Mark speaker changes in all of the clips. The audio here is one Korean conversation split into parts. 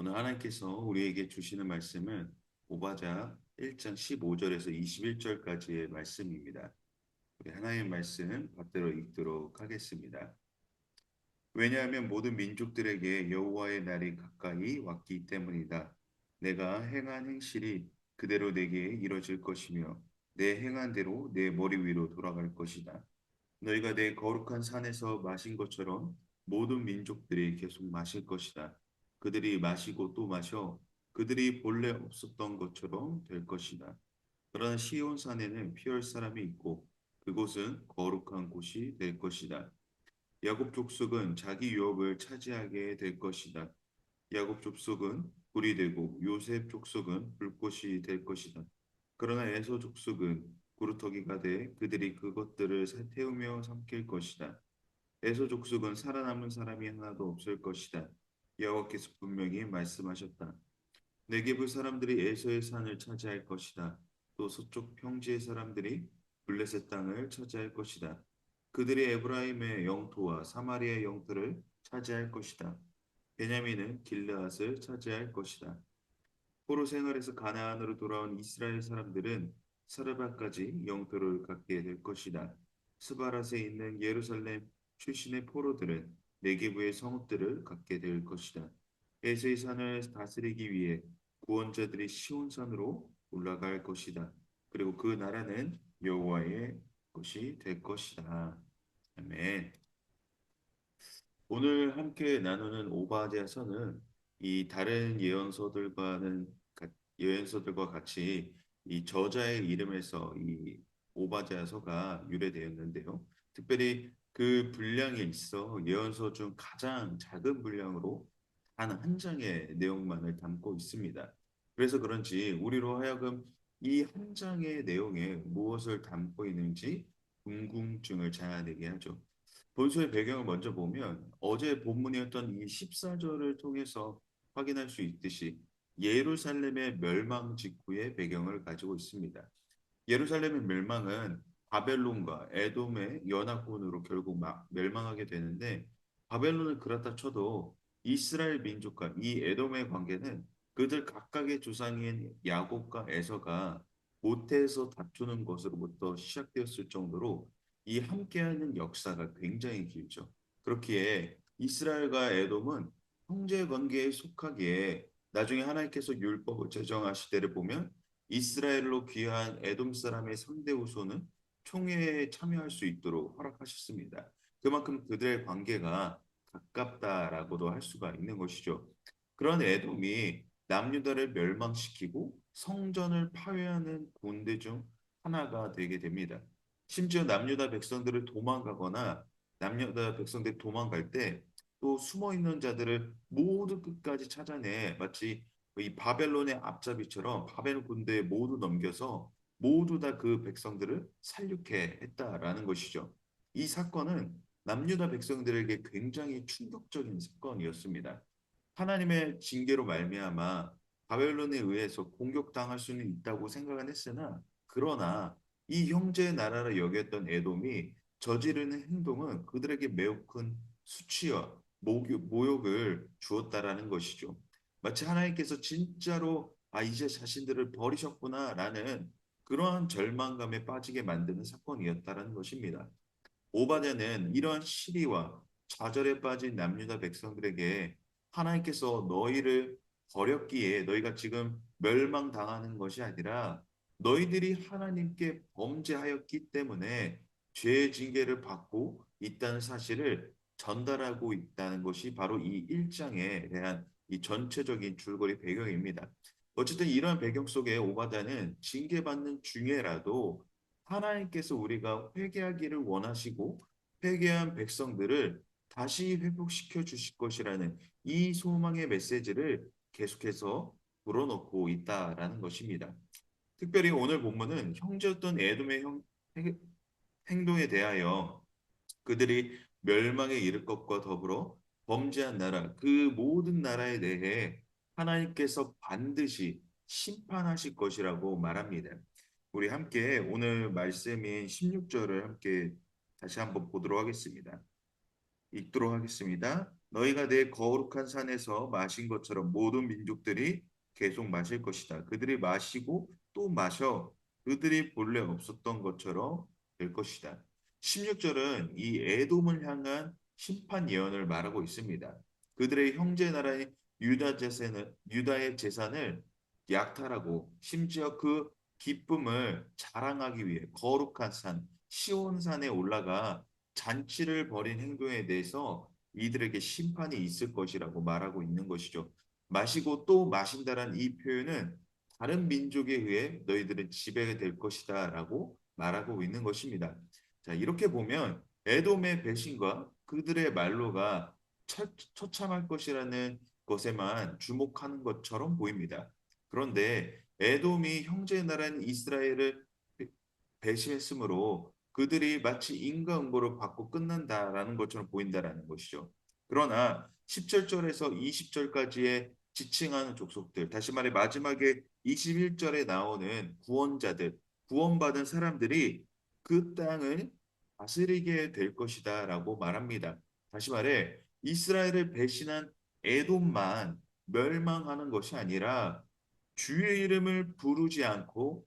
Speaker 1: 오늘 하나님께서 우리에게 주시는 말씀은 오바자 1장 15절에서 21절까지의 말씀입니다. 우리 하나님의 말씀 받들어 읽도록 하겠습니다. 왜냐하면 모든 민족들에게 여호와의 날이 가까이 왔기 때문이다. 내가 행한 행실이 그대로 내게 이뤄질 것이며 내 행한 대로 내 머리 위로 돌아갈 것이다. 너희가 내 거룩한 산에서 마신 것처럼 모든 민족들이 계속 마실 것이다. 그들이 마시고 또 마셔 그들이 본래 없었던 것처럼 될 것이다. 그러나 시온 산에는 피할 사람이 있고 그곳은 거룩한 곳이 될 것이다. 야곱 족속은 자기 유업을 차지하게 될 것이다. 야곱 족속은 불이 되고 요셉 족속은 불꽃이 될 것이다. 그러나 에서 족속은 구루터기가 돼 그들이 그것들을 태우며 삼킬 것이다. 에서 족속은 살아남은 사람이 하나도 없을 것이다. 여호와께서 분명히 말씀하셨다. 네게부 사람들이 에서의 산을 차지할 것이다. 또 서쪽 평지의 사람들이 블레셋 땅을 차지할 것이다. 그들이 에브라임의 영토와 사마리아의 영토를 차지할 것이다. 베냐민은 길르앗을 차지할 것이다. 포로 생활에서 가나안으로 돌아온 이스라엘 사람들은 사르바까지 영토를 갖게 될 것이다. 스바랏에 있는 예루살렘 출신의 포로들은 네게부의 성읍들을 갖게 될 것이다. 에세의 산을 다스리기 위해 구원자들이 시온산으로 올라갈 것이다. 그리고 그 나라는 여호와의 것이 될 것이다. 아멘. 오늘 함께 나누는 오바댜서는 이 다른 예언서들과는 예언서들과 같이 이 저자의 이름에서 이 오바댜서가 유래되었는데요. 특별히 그 분량에 있어 예언서 중 가장 작은 분량으로 단 한 장의 내용만을 담고 있습니다. 그래서 그런지 우리로 하여금 이 한 장의 내용에 무엇을 담고 있는지 궁금증을 자아내게 하죠. 본서의 배경을 먼저 보면 어제 본문이었던 이 14절을 통해서 확인할 수 있듯이 예루살렘의 멸망 직후의 배경을 가지고 있습니다. 예루살렘의 멸망은 바벨론과 에돔의 연합군으로 결국 막 멸망하게 되는데 바벨론은 그렇다 쳐도 이스라엘 민족과 이 에돔의 관계는 그들 각각의 조상인 야곱과 에서가 모태에서 다투는 것으로부터 시작되었을 정도로 이 함께하는 역사가 굉장히 길죠. 그렇기에 이스라엘과 에돔은 형제 관계에 속하기에 나중에 하나님께서 율법을 제정하실 때를 보면 이스라엘로 귀한 에돔 사람의 상대 후손은 총회에 참여할 수 있도록 허락하셨습니다. 그만큼 그들의 관계가 가깝다라고도 할 수가 있는 것이죠. 그런 에돔이 남유다를 멸망시키고 성전을 파괴하는 군대 중 하나가 되게 됩니다. 심지어 남유다 백성들을 도망가거나 남유다 백성들이 도망갈 때 또 숨어 있는 자들을 모두 끝까지 찾아내 마치 이 바벨론의 앞잡이처럼 바벨 군대에 모두 넘겨서 모두 다 그 백성들을 살육해 했다라는 것이죠. 이 사건은 남유다 백성들에게 굉장히 충격적인 사건이었습니다. 하나님의 징계로 말미암아 바벨론에 의해서 공격당할 수는 있다고 생각은 했으나 그러나 이 형제의 나라를 여겼던 에돔이 저지르는 행동은 그들에게 매우 큰 수치와 모욕을 주었다라는 것이죠. 마치 하나님께서 진짜로 아 이제 자신들을 버리셨구나라는 그러한 절망감에 빠지게 만드는 사건이었다라는 것입니다. 오바댜는 이러한 시리와 좌절에 빠진 남유다 백성들에게 하나님께서 너희를 버렸기에 너희가 지금 멸망당하는 것이 아니라 너희들이 하나님께 범죄하였기 때문에 죄의 징계를 받고 있다는 사실을 전달하고 있다는 것이 바로 이 1장에 대한 이 전체적인 줄거리 배경입니다. 어쨌든 이런 배경 속에 오바다는 징계받는 중에라도 하나님께서 우리가 회개하기를 원하시고 회개한 백성들을 다시 회복시켜 주실 것이라는 이 소망의 메시지를 계속해서 불어넣고 있다라는 것입니다. 특별히 오늘 본문은 형제였던 에돔의 형, 행동에 대하여 그들이 멸망에 이를 것과 더불어 범죄한 나라 그 모든 나라에 대해 하나님께서 반드시 심판하실 것이라고 말합니다. 우리 함께 오늘 말씀인 16절을 함께 다시 한번 보도록 하겠습니다. 읽도록 하겠습니다. 너희가 내 거룩한 산에서 마신 것처럼 모든 민족들이 계속 마실 것이다. 그들이 마시고 또 마셔 그들이 본래 없었던 것처럼 될 것이다. 16절은 이 에돔을 향한 심판 예언을 말하고 있습니다. 그들의 형제 나라인 유다 재산을 유다의 재산을 약탈하고 심지어 그 기쁨을 자랑하기 위해 거룩한 산 시온산에 올라가 잔치를 벌인 행동에 대해서 이들에게 심판이 있을 것이라고 말하고 있는 것이죠. 마시고 또 마신다란 이 표현은 다른 민족에 의해 너희들은 지배될 것이다라고 말하고 있는 것입니다. 자, 이렇게 보면 에돔의 배신과 그들의 말로가 처, 처참할 것이라는 것에만 주목하는 것처럼 보입니다. 그런데 에돔이 형제 나라인 이스라엘을 배신했으므로 그들이 마치 인과응보를 받고 끝난다라는 것처럼 보인다라는 것이죠. 그러나 17절에서 20절까지의 지칭하는 족속들, 다시 말해 마지막에 21절에 나오는 구원자들, 구원받은 사람들이 그 땅을 다스리게 될 것이다라고 말합니다. 다시 말해 이스라엘을 배신한 에돔만 멸망하는 것이 아니라 주의 이름을 부르지 않고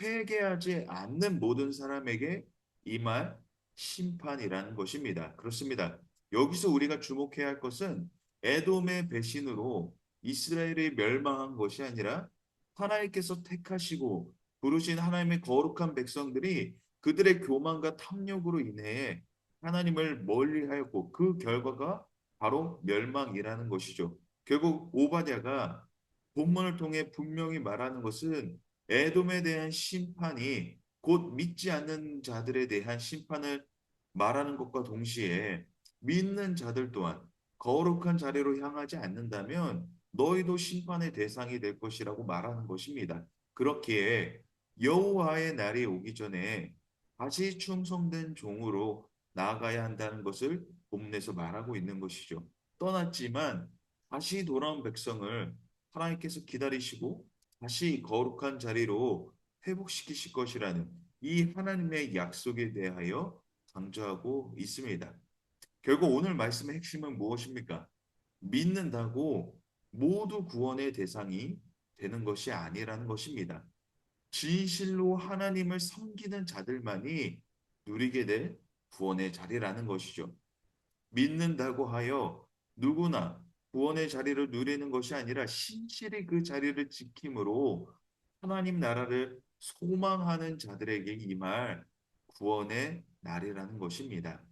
Speaker 1: 회개하지 않는 모든 사람에게 이말 심판이라는 것입니다. 그렇습니다. 여기서 우리가 주목해야 할 것은 에돔의 배신으로 이스라엘이 멸망한 것이 아니라 하나님께서 택하시고 부르신 하나님의 거룩한 백성들이 그들의 교만과 탐욕으로 인해 하나님을 멀리하였고 그 결과가 바로 멸망이라는 것이죠. 결국 오바댜가 본문을 통해 분명히 말하는 것은 에돔에 대한 심판이 곧 믿지 않는 자들에 대한 심판을 말하는 것과 동시에 믿는 자들 또한 거룩한 자리로 향하지 않는다면 너희도 심판의 대상이 될 것이라고 말하는 것입니다. 그렇기에 여호와의 날이 오기 전에 다시 충성된 종으로 나아가야 한다는 것을 본문에서 말하고 있는 것이죠. 떠났지만 다시 돌아온 백성을 하나님께서 기다리시고 다시 거룩한 자리로 회복시키실 것이라는 이 하나님의 약속에 대하여 강조하고 있습니다. 결국 오늘 말씀의 핵심은 무엇입니까? 믿는다고 모두 구원의 대상이 되는 것이 아니라는 것입니다. 진실로 하나님을 섬기는 자들만이 누리게 될 구원의 자리라는 것이죠. 믿는다고 하여 누구나 구원의 자리를 누리는 것이 아니라 신실히 그 자리를 지킴으로 하나님 나라를 소망하는 자들에게 이말 구원의 날이라는 것입니다.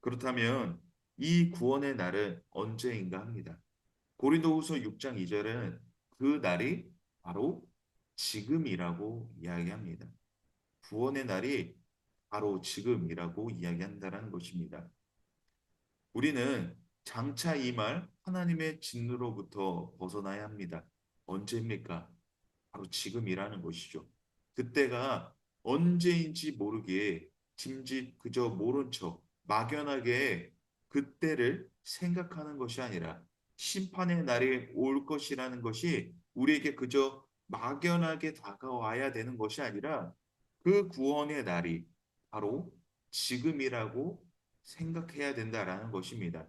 Speaker 1: 그렇다면 이 구원의 날은 언제인가 합니다. 고린도후서 6장 2절은 그 날이 바로 지금이라고 이야기합니다. 구원의 날이 바로 지금이라고 이야기한다는 것입니다. 우리는 장차 이 말 하나님의 진노로부터 벗어나야 합니다. 언제입니까? 바로 지금이라는 것이죠. 그때가 언제인지 모르게 짐짓 그저 모른 척 막연하게 그때를 생각하는 것이 아니라 심판의 날이 올 것이라는 것이 우리에게 그저 막연하게 다가와야 되는 것이 아니라 그 구원의 날이 바로 지금이라고 생각해야 된다라는 것입니다.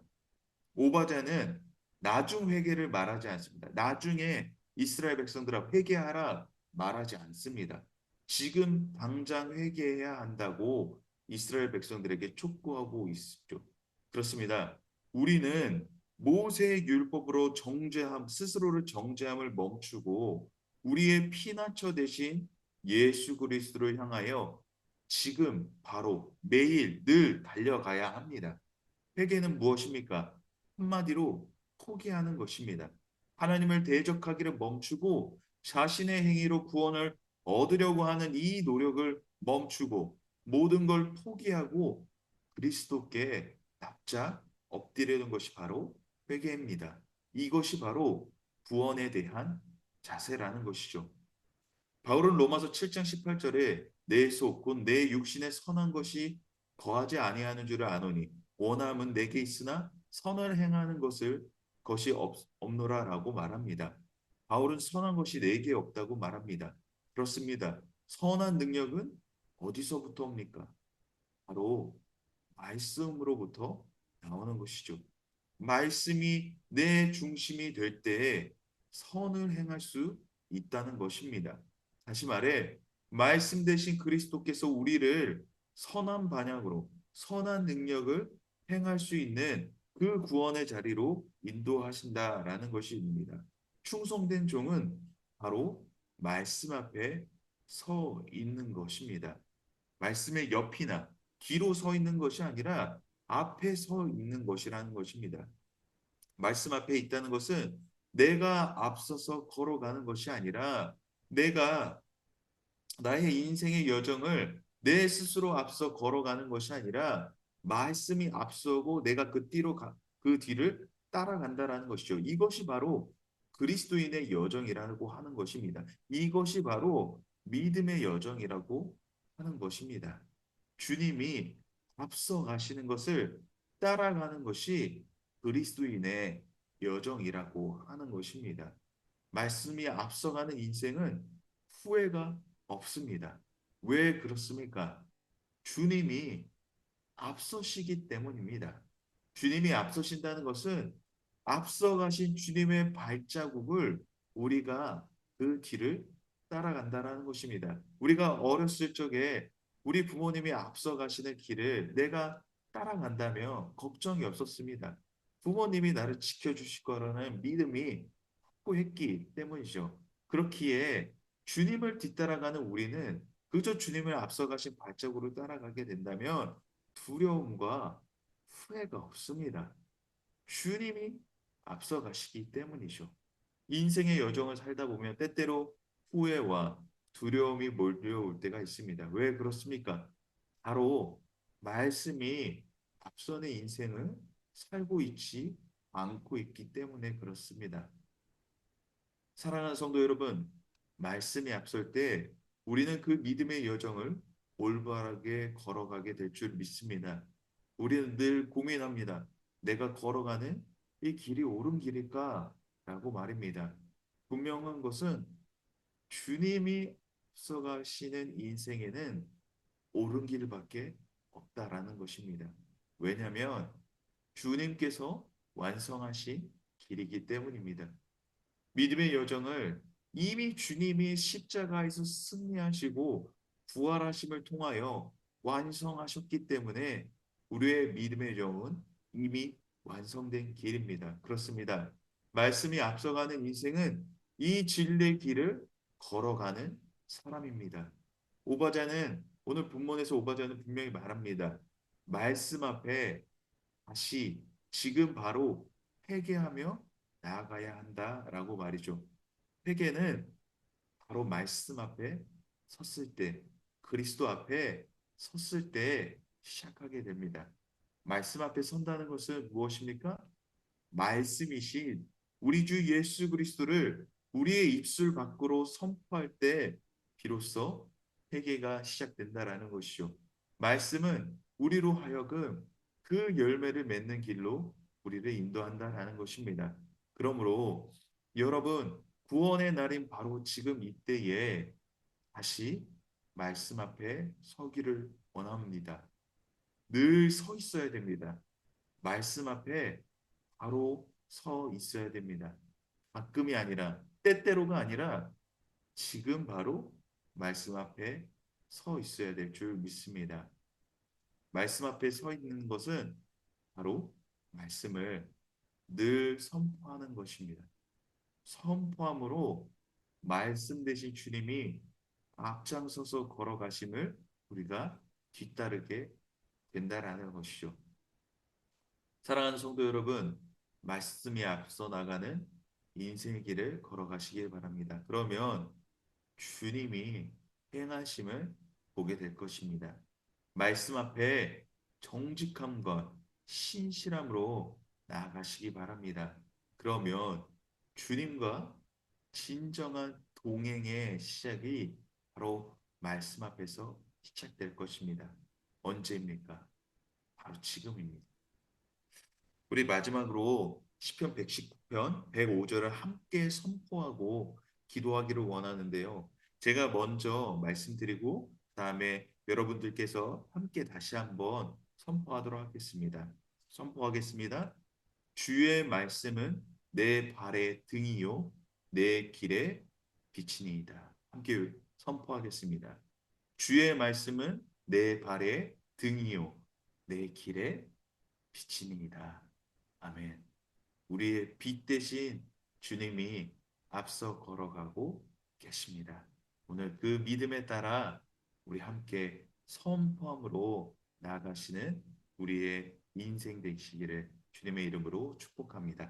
Speaker 1: 오바자는 나중 회개를 말하지 않습니다. 나중에 이스라엘 백성들아 회개하라 말하지 않습니다. 지금 당장 회개해야 한다고 이스라엘 백성들에게 촉구하고 있죠. 그렇습니다. 우리는 모세의 율법으로 정죄함 스스로를 정죄함을 멈추고 우리의 피난처 대신 예수 그리스도를 향하여 지금 바로 매일 늘 달려가야 합니다. 회개는 무엇입니까? 한마디로 포기하는 것입니다. 하나님을 대적하기를 멈추고 자신의 행위로 구원을 얻으려고 하는 이 노력을 멈추고 모든 걸 포기하고 그리스도께 납작 엎드리는 것이 바로 회개입니다. 이것이 바로 구원에 대한 자세라는 것이죠. 바울은 로마서 7장 18절에 내속곧내 육신에 선한 것이 거하지 아니하는 줄을 아노니 원함은 내게 있으나 선을 행하는 것을 것이 없, 없노라라고 말합니다. 바울은 선한 것이 내게 없다고 말합니다. 그렇습니다. 선한 능력은 어디서부터 옵니까? 바로 말씀으로부터 나오는 것이죠. 말씀이 내 중심이 될 때에 선을 행할 수 있다는 것입니다. 다시 말해 말씀 대신 그리스도께서 우리를 선한 방향으로 선한 능력을 행할 수 있는 그 구원의 자리로 인도하신다라는 것입니다. 충성된 종은 바로 말씀 앞에 서 있는 것입니다. 말씀의 옆이나 뒤로 서 있는 것이 아니라 앞에 서 있는 것이라는 것입니다. 말씀 앞에 있다는 것은 내가 앞서서 걸어가는 것이 아니라 내가 나의 인생의 여정을 내 스스로 앞서 걸어가는 것이 아니라 말씀이 앞서고 내가 그 뒤로 가, 그 뒤를 따라간다라는 것이죠. 이것이 바로 그리스도인의 여정이라고 하는 것입니다. 이것이 바로 믿음의 여정이라고 하는 것입니다. 주님이 앞서 가시는 것을 따라가는 것이 그리스도인의 여정이라고 하는 것입니다. 말씀이 앞서가는 인생은 후회가 없습니다. 왜 그렇습니까? 주님이 앞서시기 때문입니다. 주님이 앞서신다는 것은 앞서가신 주님의 발자국을 우리가 그 뒤를 따라간다라는 것입니다. 우리가 어렸을 적에 우리 부모님이 앞서가시는 길을 내가 따라간다면 걱정이 없었습니다. 부모님이 나를 지켜주실 거라는 믿음이 확고했기 때문이죠. 그렇기에 주님을 뒤따라가는 우리는 그저 주님을 앞서가신 발자국으로 따라가게 된다면 두려움과 후회가 없습니다. 주님이 앞서가시기 때문이죠. 인생의 여정을 살다 보면 때때로 후회와 두려움이 몰려올 때가 있습니다. 왜 그렇습니까? 바로 말씀이 앞선의 인생을 살고 있지 않고 있기 때문에 그렇습니다. 사랑하는 성도 여러분, 말씀이 앞설 때 우리는 그 믿음의 여정을 올바르게 걸어가게 될 줄 믿습니다. 우리는 늘 고민합니다. 내가 걸어가는 이 길이 옳은 길일까? 라고 말입니다. 분명한 것은 주님이 앞서가시는 인생에는 옳은 길밖에 없다라는 것입니다. 왜냐하면 주님께서 완성하신 길이기 때문입니다. 믿음의 여정을 이미 주님이 십자가에서 승리하시고 부활하심을 통하여 완성하셨기 때문에 우리의 믿음의 영은 이미 완성된 길입니다. 그렇습니다. 말씀이 앞서가는 인생은 이 진리의 길을 걸어가는 사람입니다. 오바자는 오늘 본문에서 오바자는 분명히 말합니다. 말씀 앞에 다시 지금 바로 회개하며 나아가야 한다라고 말이죠. 회개는 바로 말씀 앞에 섰을 때 그리스도 앞에 섰을 때 시작하게 됩니다. 말씀 앞에 선다는 것은 무엇입니까? 말씀이신 우리 주 예수 그리스도를 우리의 입술 밖으로 선포할 때 비로소 회개가 시작된다라는 것이죠. 말씀은 우리로 하여금 그 열매를 맺는 길로 우리를 인도한다라는 것입니다. 그러므로 여러분 구원의 날인 바로 지금 이때에 다시 말씀 앞에 서기를 원합니다. 늘 서 있어야 됩니다. 말씀 앞에 바로 서 있어야 됩니다. 가끔이 아니라 때때로가 아니라 지금 바로 말씀 앞에 서 있어야 될 줄 믿습니다. 말씀 앞에 서 있는 것은 바로 말씀을 늘 선포하는 것입니다. 선포함으로 말씀 대신 주님이 앞장서서 걸어가심을 우리가 뒤따르게 된다라는 것이죠. 사랑하는 성도 여러분, 말씀이 앞서 나가는 인생의 길을 걸어가시길 바랍니다. 그러면 주님이 행하심을 보게 될 것입니다. 말씀 앞에 정직함과 신실함으로 나아가시기 바랍니다. 그러면 주님과 진정한 동행의 시작이 바로 말씀 앞에서 시작될 것입니다. 언제입니까? 바로 지금입니다. 우리 마지막으로 시편 119편 105절을 함께 선포하고 기도하기를 원하는데요. 제가 먼저 말씀드리고 다음에 여러분들께서 함께 다시 한번 선포하도록 하겠습니다. 선포하겠습니다. 주의 말씀은 내 발의 등이요 내 길의 빛이니이다. 함께 선포하겠습니다. 주의 말씀은 내 발의 등이요 내 길의 빛이니이다. 아멘. 우리의 빛 대신 주님이 앞서 걸어가고 계십니다. 오늘 그 믿음에 따라 우리 함께 선포함으로 나아가시는 우리의 인생 되시기를 주님의 이름으로 축복합니다.